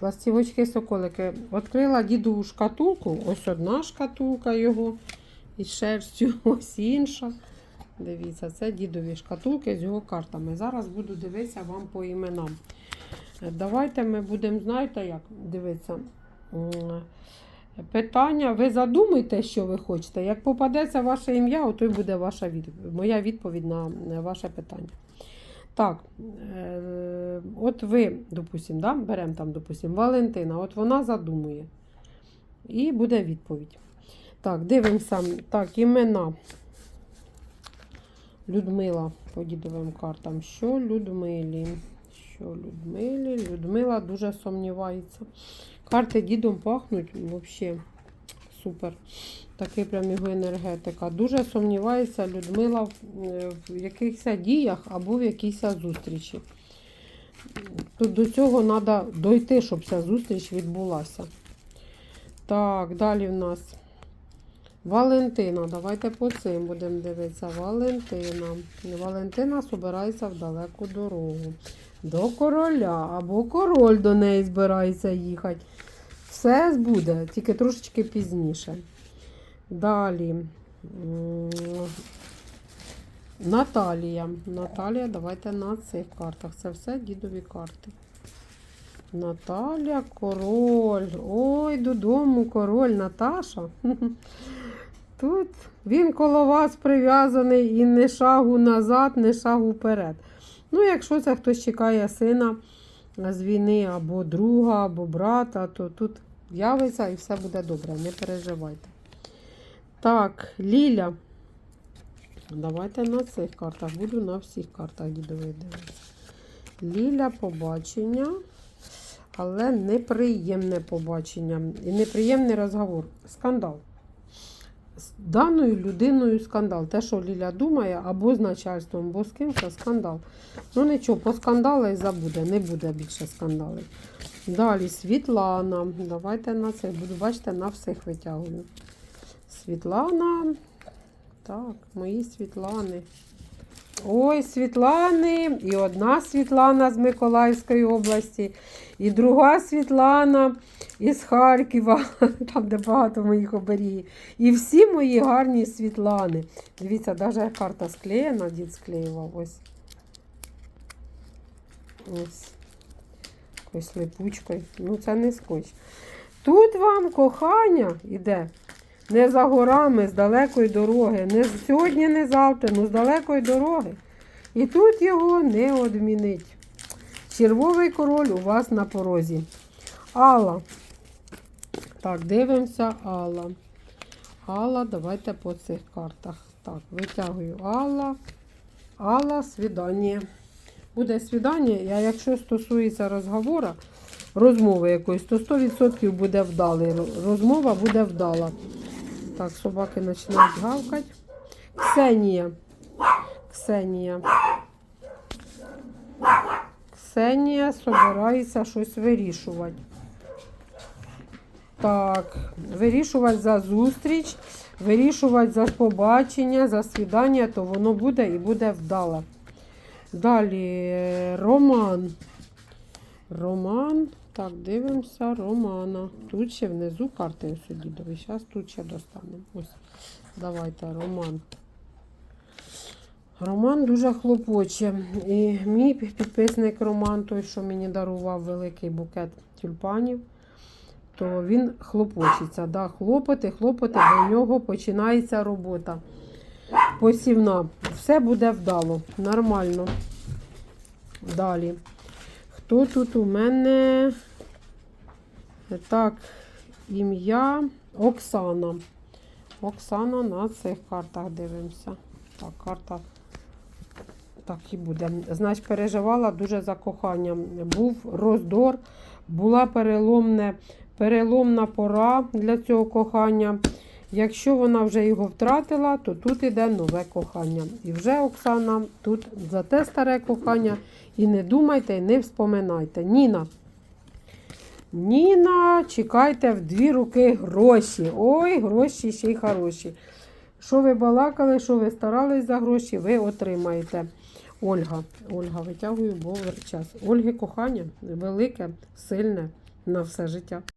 Ластівочки соколики. Відкрила діду шкатулку. Ось одна шкатулка його із шерстю, ось інша. Дивіться, це дідові шкатулки з його картами. Зараз буду дивитися вам по іменам. Давайте ми будемо, знаєте, як дивитися. Питання, ви задумайте, що ви хочете. Як попадеться ваше ім'я, ото й буде ваша відповідь, моя відповідь на ваше питання. Так, е, от ви, допустимо, да, беремо там, допустимо, Валентина, от вона задумує. І буде відповідь. Так, дивимося. Так, імена. Людмила по дідовим картам. Що Людмилі? Що Людмилі? Людмила дуже сумнівається. Карти дідом пахнуть взагалі супер. Такий прям його енергетика. Дуже сумнівається Людмила в якихось діях або в якійсь зустрічі. Тут до цього треба дойти, щоб ця зустріч відбулася. Так, далі в нас Валентина. Давайте по цим будемо дивитися. Валентина. Валентина збирається в далеку дорогу. До короля або король до неї збирається їхати. Все буде, тільки трошечки пізніше. Далі. Наталія. Наталія, давайте на цих картах. Це все дідові карти. Наталя, король. Ой, додому король Наташа. Тут він коло вас прив'язаний і не шагу назад, не шагу вперед. Ну, якщо це хтось чекає сина з війни, або друга, або брата, то тут з'явиться і все буде добре, не переживайте. Так, Ліля. Давайте на цих картах. Буду на всіх картах дідових дивитися. Ліля побачення, але неприємне побачення. І неприємний розговор. Скандал. З даною людиною скандал. Те, що Ліля думає, або з начальством, або з ким, це скандал. Ну нічого, по скандалу і забуде, не буде більше скандалів. Далі Світлана. Давайте на це. Буду, бачите, на всіх витягую. Світлана. Так, мої Світлани. Ой, Світлани. І одна Світлана з Миколаївської області, і друга Світлана із Харкова, там, де багато моїх оберігів. І всі мої гарні Світлани. Дивіться, навіть карта склеєна, дід склеював. Ось. Ось. Якоюсь липучкою. Ну, це не скотч. Тут вам кохання іде. Не за горами, з далекої дороги. Не сьогодні, не завтра, ну з далекої дороги. І тут його не одмінить. Червовий король у вас на порозі. Алла. Так, дивимося Алла. Алла, давайте по цих картах. Так, витягую Алла. Алла, свідання. Буде свідання, а якщо стосується розговору, розмови якоїсь, то 100% буде вдалий. Розмова буде вдала. Так, собаки починають гавкати. Ксенія. Ксенія. Ксенія собирається щось вирішувати. Так, вирішувати за зустріч, вирішувати за побачення, за свідання, то воно буде і буде вдало. Далі е, Роман. Роман. Так, дивимося Романа. Тут ще внизу карти ось дідові. Зараз тут ще достанемо. Ось. Давайте, Роман. Роман дуже хлопоче. І мій підписник Роман, той, що мені дарував великий букет тюльпанів, то він хлопочеться. Да, хлопоти, хлопоти, до нього починається робота. Посівна. Все буде вдало. Нормально. Далі. Хто тут у мене? Так, ім'я Оксана. Оксана на цих картах дивимося. Так, карта так і буде. Значить, переживала дуже за коханням. Був роздор, була переломне, переломна пора для цього кохання. Якщо вона вже його втратила, то тут іде нове кохання. І вже Оксана тут за те старе кохання. І не думайте, і не вспоминайте. Ніна. Ніна, чекайте в дві руки гроші. Ой, гроші ще й хороші. Що ви балакали, що ви старались за гроші, ви отримаєте. Ольга. Ольга, витягую, бо час. Ольги кохання велике, сильне. на все життя.